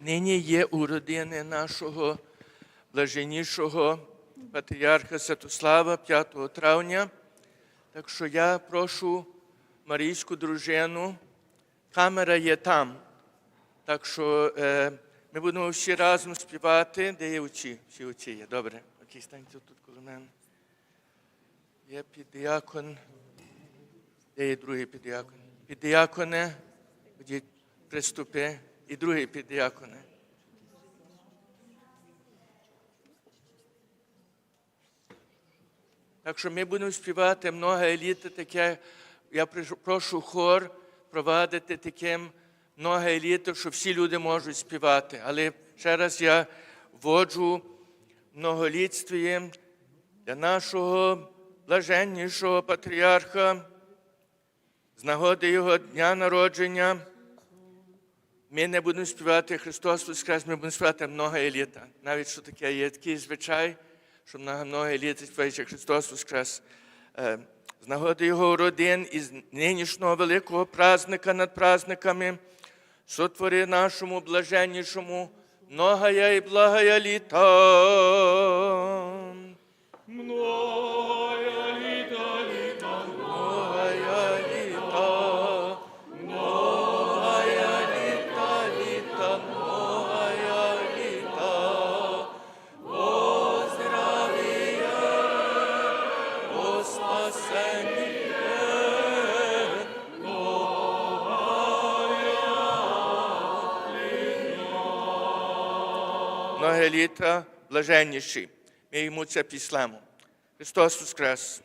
нині є у родини нашого блаженнішого патріарха Святослава 5 травня. Так що я прошу Марійську дружину, камера є там. Так що е, ми будемо всі разом співати. Де є очі? Всі очі є. Добре. Окей, станьте тут коло мене. Є піддіакон. Де є другий піддіакон? Піддіаконе, приступи. І другий піддіаконе. Так що ми будемо співати много еліти, таке. Я прошу- хор провадити таким много еліти, що всі люди можуть співати. Але ще раз я вводжу многолітстві для нашого блаженнішого патріарха з нагоди його дня народження. Ми не будемо співати Христос Воскрес, ми будемо співати много еліта. Навіть що таке є такий звичай, що много, еліта співаючи Христос Воскрес. Е, З нагоди його родин і з нинішнього великого праздника над праздниками сотвори нашому блаженнішому многая і благая літа. О літа блаженніші. Ми йому це післемо. Христос Воскрес!